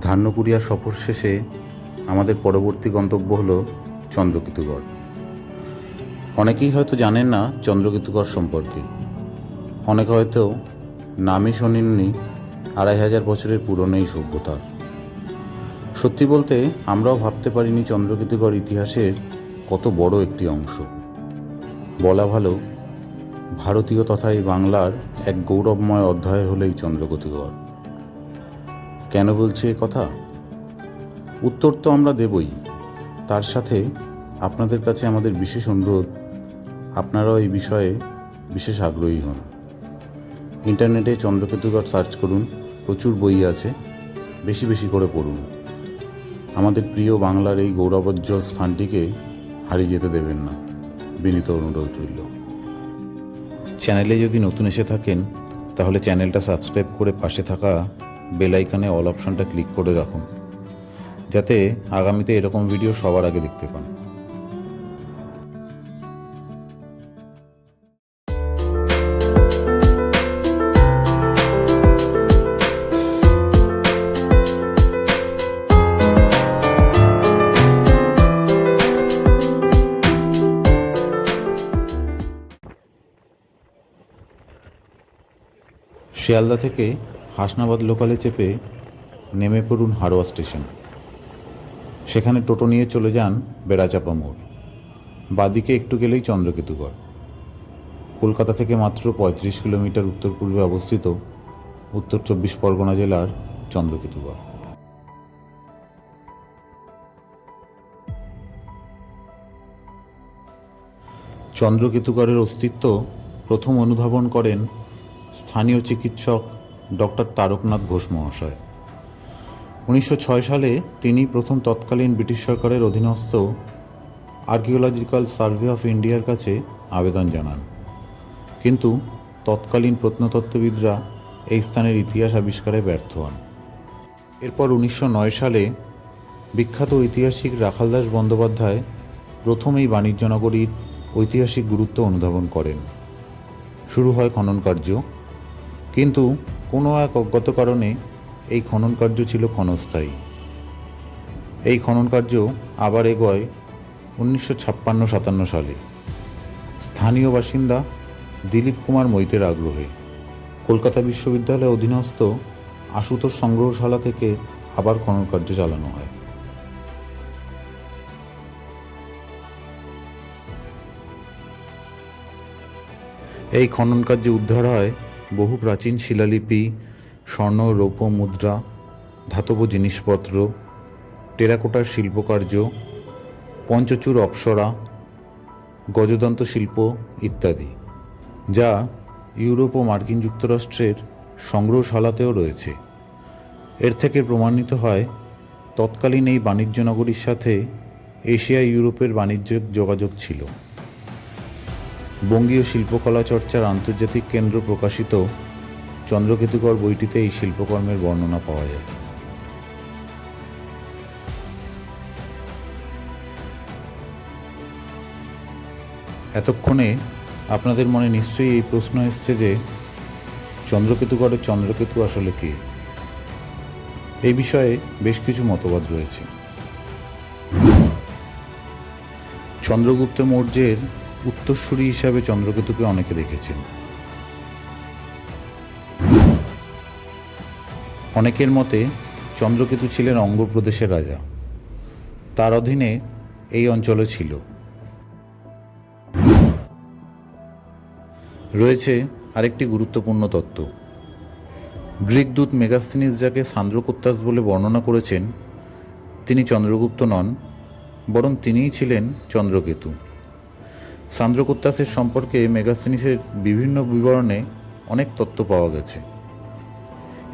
ধান্যকুরিয়া সফর শেষে আমাদের পরবর্তী গন্তব্য হল চন্দ্রকেতুগড়। অনেকেই হয়তো জানেন না চন্দ্রকেতুগড় সম্পর্কে। অনেকে হয়তো নামই শোনেননি আড়াই হাজার বছরের পুরনো এই সভ্যতার। সত্যি বলতে আমরাও ভাবতে পারিনি চন্দ্রকেতুগড় ইতিহাসের কত বড় একটি অংশ। বলা ভালো, ভারতীয় তথা এই বাংলার এক গৌরবময় অধ্যায় হলো এই চন্দ্রকেতুগড়। কেন বলছে এ কথা? উত্তর তো আমরা দেবই। তার সাথে আপনাদের কাছে আমাদের বিশেষ অনুরোধ, আপনারাও এই বিষয়ে বিশেষ আগ্রহী হন। ইন্টারনেটে চন্দ্রকেতুগড় সার্চ করুন, প্রচুর বই আছে, বেশি বেশি করে পড়ুন। আমাদের প্রিয় বাংলার এই গৌরবোজ্জ্বল স্থানটিকে হারিয়ে যেতে দেবেন না, বিনীত অনুরোধ রইল। চ্যানেলে যদি নতুন এসে থাকেন, তাহলে চ্যানেলটা সাবস্ক্রাইব করে পাশে থাকা বেল আইকনে অল অপশনটা ক্লিক করে রাখুন। যাতে আগামীতে এরকম ভিডিও সবার আগে দেখতে পান। শিয়ালদা থেকে হাসনাবাদ লোকালে চেপে নেমে পড়ুন হারোয়া স্টেশন। সেখানে টোটো নিয়ে চলে যান বেড়াচাপা মোড়। বাদিকে একটু গেলেই চন্দ্রকেতুগড়। কলকাতা থেকে মাত্র পঁয়ত্রিশ কিলোমিটার উত্তর পূর্বে অবস্থিত উত্তর চব্বিশ পরগনা জেলার চন্দ্রকেতুগড়। চন্দ্রকেতুগড়ের অস্তিত্ব প্রথম অনুধাবন করেন স্থানীয় চিকিৎসক ডক্টর তারকনাথ ঘোষ মহাশয়। উনিশশো ছয় সালে তিনি প্রথম তৎকালীন ব্রিটিশ সরকারের অধীনস্থ আর্কিওলজিক্যাল সার্ভে অফ ইন্ডিয়ার কাছে আবেদন জানান। কিন্তু তৎকালীন প্রত্নতত্ত্ববিদরা এই স্থানের ইতিহাস আবিষ্কারে ব্যর্থ হন। এরপর উনিশশো নয় সালে বিখ্যাত ঐতিহাসিক রাখালদাস বন্দ্যোপাধ্যায় প্রথম এই বাণিজ্য নগরীর ঐতিহাসিক গুরুত্ব অনুধাবন করেন। শুরু হয় খনন কার্য। কিন্তু কোনো এক অজ্ঞাত কারণে এই খনন কার্য ছিল ক্ষণস্থায়ী। এই খনন কার্য আবার এগোয় উনিশশো ছাপ্পান্ন সাতান্ন সালে। স্থানীয় বাসিন্দা দিলীপ কুমার মৈতের আগ্রহে। কলকাতা বিশ্ববিদ্যালয়ের অধীনস্থ আশুতোষ সংগ্রহশালা থেকে আবার খনন কার্য চালানো হয়। এই খনন কার্যে উদ্ধার হয় বহু প্রাচীন শিলালিপি, স্বর্ণ, রৌপ্য, মুদ্রা, ধাতব জিনিসপত্র, টেরাকোটার শিল্পকার্য পঞ্চচূড় অপ্সরা, গজদন্ত শিল্প ইত্যাদি, যা ইউরোপ ও মার্কিন যুক্তরাষ্ট্রের সংগ্রহশালাতেও রয়েছে। এর থেকে প্রমাণিত হয়, তৎকালীন এই বাণিজ্য নগরীর সাথে এশিয়া ইউরোপের বাণিজ্যিক যোগাযোগ ছিল। বঙ্গীয় শিল্পকলা চর্চার আন্তর্জাতিক কেন্দ্র প্রকাশিত চন্দ্রকেতুগড় বইটিতে এই শিল্পকর্মের বর্ণনা পাওয়া যায়। এতক্ষণে আপনাদের মনে নিশ্চয়ই এই প্রশ্ন এসছে যে চন্দ্রকেতুগড়ের চন্দ্রকেতু আসলে কে? এই বিষয়ে বেশ কিছু মতবাদ রয়েছে। চন্দ্রগুপ্ত মৌর্যের উত্তরসূরি হিসাবে চন্দ্রকেতুকে অনেকে দেখেছেন। অনেকের মতে চন্দ্রকেতু ছিলেন অঙ্গপ্রদেশের রাজা। তার অধীনে এই অঞ্চলে ছিল। রয়েছে আরেকটি গুরুত্বপূর্ণ তত্ত্ব। গ্রিক দূত মেগাস্তিনিস যাকে সান্দ্রকোত্তাস বলে বর্ণনা করেছেন, তিনি চন্দ্রগুপ্ত নন, বরং তিনিই ছিলেন চন্দ্রকেতু। সান্দ্রকোত্তাসের সম্পর্কে মেগাসিনিসের বিভিন্ন বিবরণে অনেক তথ্য পাওয়া গেছে।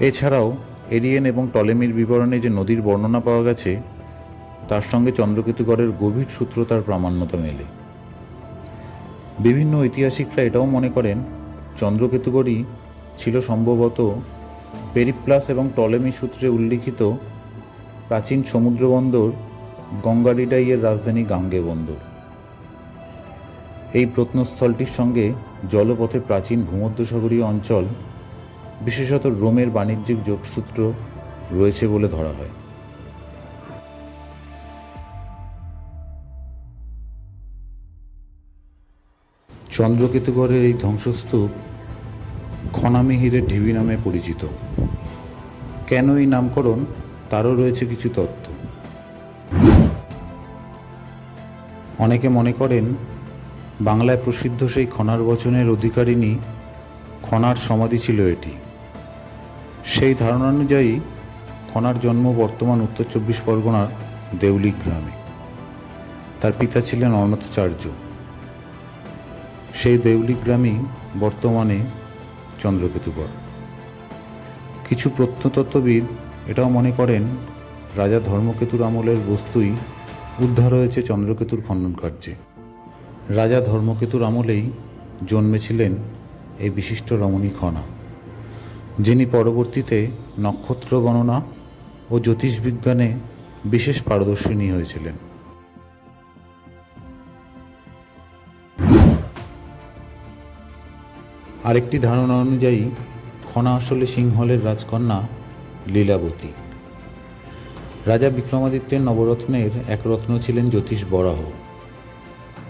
এছাড়াও এরিয়েন এবং টলেমির বিবরণে যে নদীর বর্ণনা পাওয়া গেছে, তার সঙ্গে চন্দ্রকেতুগড়ের গভীর সূত্রতার প্রামাণ্যতা মেলে। বিভিন্ন ঐতিহাসিকরা এটাও মনে করেন, চন্দ্রকেতুগড়ই ছিল সম্ভবত পেরিপ্লাস এবং টলেমি সূত্রে উল্লিখিত প্রাচীন সমুদ্র বন্দর গঙ্গাডিডাইয়ের রাজধানী গাঙ্গে বন্দর এই প্রত্নস্থলটির সঙ্গে জলপথে প্রাচীন ভূমধ্যসাগরীয় অঞ্চল, বিশেষত রোমের বাণিজ্যিক যোগসূত্র, রয়েছে বলে ধরা হয়। চন্দ্রকেতুগড়ের এই ধ্বংসস্তূপ খনামিহিরের ঢিবি নামে পরিচিত। কেন এই নামকরণ? তারও রয়েছে কিছু তত্ত্ব অনেকে মনে করেন বাংলায় প্রসিদ্ধ সেই খনার বচনের অধিকারিণী খনার সমাধি ছিল এটি। সেই ধারণা অনুযায়ী খনার জন্ম বর্তমান উত্তর চব্বিশ পরগনার দেউলি গ্রামে। তার পিতা ছিলেন অনতাচার্য সেই দেউলি গ্রামই বর্তমানে চন্দ্রকেতুগড়। কিছু প্রত্নতত্ত্ববিদ এটাও মনে করেন, রাজা ধর্মকেতুর আমলের বস্তুই উদ্ধার হয়েছে চন্দ্রকেতুর খনন কার্যে। রাজা ধর্মকেতুর আমলেই জন্মেছিলেন এই বিশিষ্ট রমণী খনা, যিনি পরবর্তীতে নক্ষত্র গণনা ও জ্যোতিষবিজ্ঞানে বিশেষ পারদর্শিনী হয়েছিলেন। আরেকটি ধারণা অনুযায়ী, খনা আসলে সিংহলের রাজকন্যা লীলাবতী। রাজা বিক্রমাদিত্যের নবরত্নের এক রত্ন ছিলেন জ্যোতিষ বরাহ।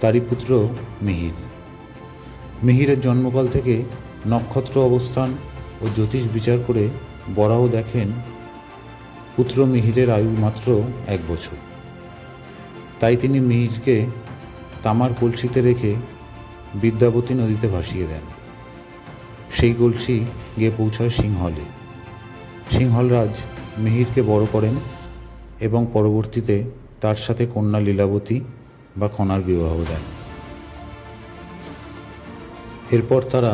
তারই পুত্র মিহির। মিহিরের জন্মকাল থেকে নক্ষত্র অবস্থান ও জ্যোতিষ বিচার করে বরাও দেখেন পুত্র মিহিরের আয়ু মাত্র এক বছর। তাই তিনি মিহিরকে তামার কলসিতে রেখে বিদ্যাবতী নদীতে ভাসিয়ে দেন। সেই কলসি গিয়ে পৌঁছায় সিংহলে। সিংহলরাজ মিহিরকে বড় করেন এবং পরবর্তীতে তার সাথে কন্যা লীলাবতী বা খনার বিবাহ দেন এরপর তারা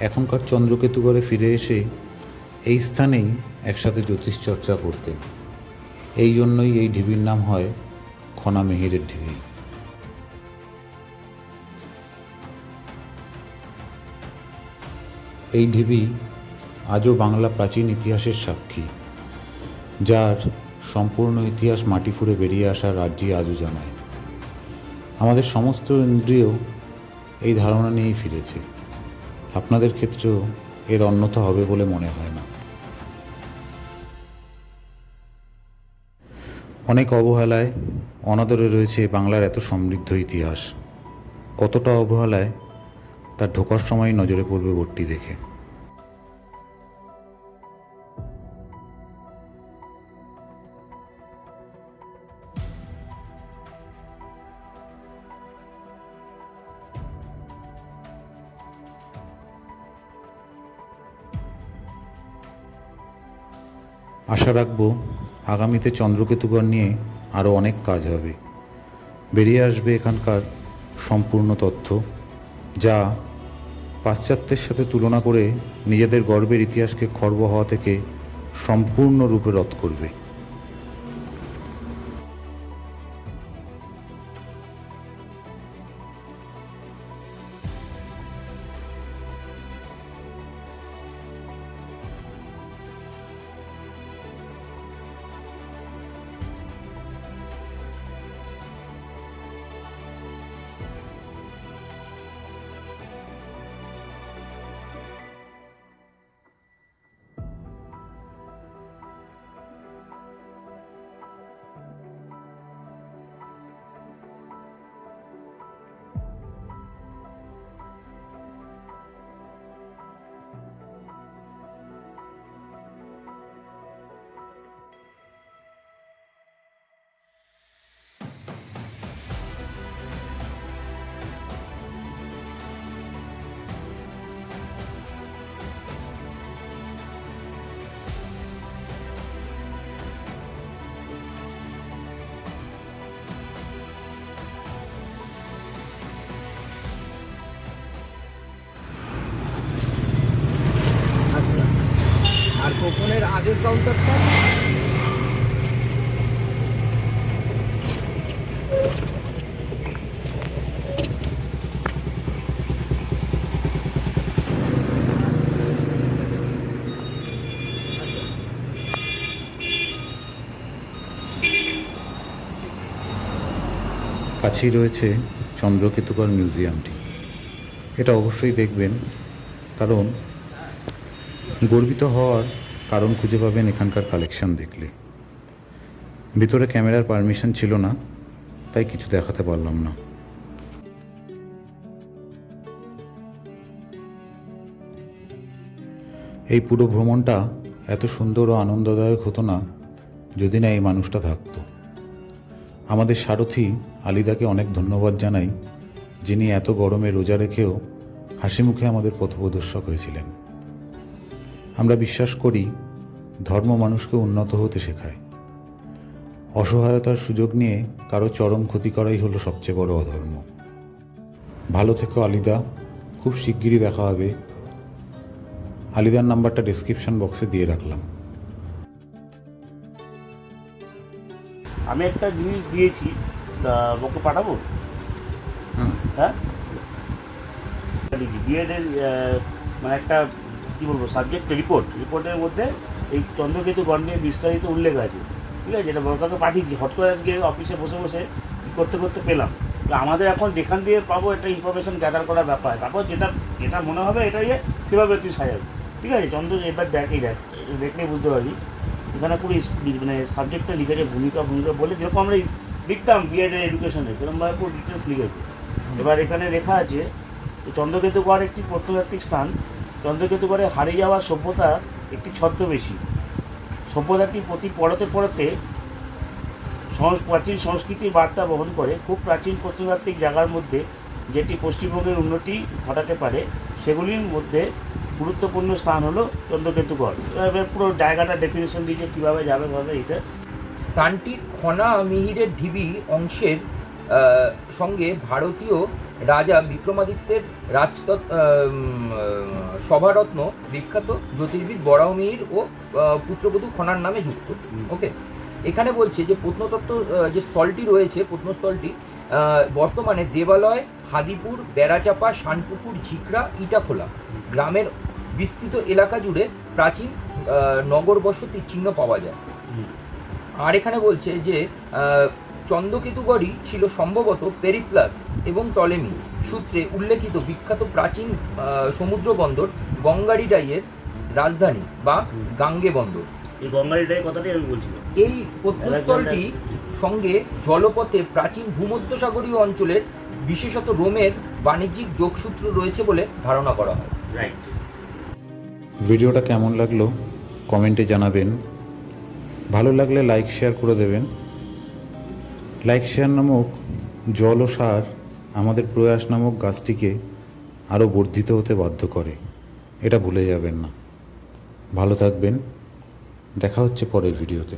এখনকার চন্দ্রকেতুগড়ে ফিরে এসে এই স্থানেই একসাথে জ্যোতিষ চর্চা করতেন। এই জন্যই এই ঢিবির নাম হয় খনা মিহিরের ঢিবি। এই ঢিবি আজও বাংলা প্রাচীন ইতিহাসের সাক্ষী, যার সম্পূর্ণ ইতিহাস মাটি ফুঁড়ে বেরিয়ে আসা রাজ্যে আজও জানায়। আমাদের সমস্ত ইন্দ্রিয় এই ধারণা নিয়েই ফিরেছে। আপনাদের ক্ষেত্রেও এর অন্যথা হবে বলে মনে হয় না। অনেক অবহেলায় অনাদরে রয়েছে বাংলার এত সমৃদ্ধ ইতিহাস। কতটা অবহেলায় তার ঢোকার সময় নজরে পড়বে বোর্ডটি দেখে। আশা রাখব আগামীতে চন্দ্রকেতুগড় নিয়ে আরও অনেক কাজ হবে। বেরিয়ে আসবে এখানকার সম্পূর্ণ তথ্য, যা পাশ্চাত্যের সাথে তুলনা করে নিজেদের গর্বের ইতিহাসকে খর্ব হওয়া থেকে সম্পূর্ণরূপে রদ করবে। আর কোপনের আগের কাউন্টারটা কাছেই রয়েছে চন্দ্রকেতুগড় মিউজিয়ামটি। এটা অবশ্যই দেখবেন কারণ গর্বিত হওয়ার কারণ খুঁজে পাবেন এখানকার কালেকশন দেখলে। ভিতরে ক্যামেরার পারমিশন ছিল না, তাই কিছু দেখাতে পারলাম না। এই পুরো ভ্রমণটা এত সুন্দর ও আনন্দদায়ক হতো না, যদি না এই মানুষটা থাকতো। আমাদের সারথি আলিদাকে অনেক ধন্যবাদ জানাই, যিনি এত গরমে রোজা রেখেও হাসি মুখে আমাদের পথপ্রদর্শক হয়েছিলেন। আমরা বিশ্বাস করি ধর্ম মানুষকে উন্নত হতে শেখায়। অসহায়তার সুযোগ নিয়ে কারও চরম ক্ষতি করাই হলো সবচেয়ে বড় অধর্ম। ভালো থেকো আলিদা। খুব শিগগিরই দেখা হবে। আলিদার নাম্বারটা ডিসক্রিপশন বক্সে দিয়ে রাখলাম। আমি একটা জিনিস দিয়েছি তা ওকে পাঠাবো? হ্যাঁ? বিএডের মানে একটা কী বলব সাবজেক্ট রিপোর্ট রিপোর্টের মধ্যে এই চন্দ্রকেতু গণ নিয়ে বিস্তারিত উল্লেখ আছে, ঠিক আছে? এটা বড়কাকে পাঠিয়েছি হট করে আজকে অফিসে বসে বসে করতে করতে পেলাম। তো আমাদের এখন যেখান দিয়ে পাবো একটা ইনফরমেশন গ্যাদার করার ব্যাপার। তারপর যেটা যেটা মনে হবে এটাই সেভাবে তুই সাজাবি, ঠিক আছে? চন্দ্র, এবার দেখ, এই দেখ দেখলেই বুঝতে পারবি। এখানে পুরো মানে সাবজেক্টটা লিখেছে ভূমিকা ভূমিকা বলে যেরকম আমরা লিখতাম বিএডের এডুকেশনে সেরকমভাবে পুরো ডিটেলস লিখেছে। এবার এখানে লেখা আছে, চন্দ্রকেতু গড় একটি প্রত্নতাত্ত্বিক স্থান চন্দ্রকেতুগড়ে হারিয়ে যাওয়া সভ্যতা একটি ছদ্মবেশী। সভ্যতাটি প্রতি পরতে সংস- প্রাচীন সংস্কৃতির বার্তা বহন করে। খুব প্রাচীন প্রত্নতাত্ত্বিক জায়গার মধ্যে যেটি পশ্চিমবঙ্গের উন্নতি ঘটাতে পারে, সেগুলির মধ্যে গুরুত্বপূর্ণ স্থান হলো চন্দ্রকেতুগড়। পুরো জায়গাটা ডেফিনেশন দিয়েছে কীভাবে যাবে ভাবে এটা। স্থানটি খনা মিহিরের ঢিবি অংশের সঙ্গে ভারতীয় রাজা বিক্রমাদিত্যের রাজতৎ আহ, সভারত্ন বিখ্যাত জ্যোতির্বিদ বরাহমিহির ও পুত্রবধূ খনার নামে যুক্ত। ওকে? এখানে বলছে যে প্রত্নতত্ত্ব যে স্থলটি রয়েছে প্রত্নস্থলটি বর্তমানে দেবালয় হাদিপুর বেড়াচাপা শানপুকুর ঝিকরা ইটাখোলা গ্রামের বিস্তৃত এলাকা জুড়ে প্রাচীন নগর বসতির চিহ্ন পাওয়া যায়। আর এখানে বলছে যে চন্দ্রকেতুগড়ই ছিল সম্ভবত পেরিপ্লাস এবং টলেমি সূত্রে উল্লেখিত বিখ্যাত প্রাচীন সমুদ্র বন্দর গঙ্গারিডাইয়ের রাজধানী বা গাঙ্গে বন্দর। এই গঙ্গারিটাই কথাটাই আমি বলছিলাম এই প্রত্নস্থলটি সঙ্গে জলপথে প্রাচীন ভূমধ্যসাগরীয় অঞ্চলের বিশেষত রোমের বাণিজ্যিক যোগসূত্র রয়েছে বলে ধারণা করা হয়। রাইট ভিডিওটা কেমন লাগল? কমেন্টে জানাবেন। ভালো লাগলে লাইক শেয়ার করে দেবেন। লাইক নামক জল ও সার আমাদের প্রয়াস নামক গাছটিকে আরও বর্ধিত হতে বাধ্য করে। এটা ভুলে যাবেন না। ভালো থাকবেন। দেখা হচ্ছে পরের ভিডিওতে।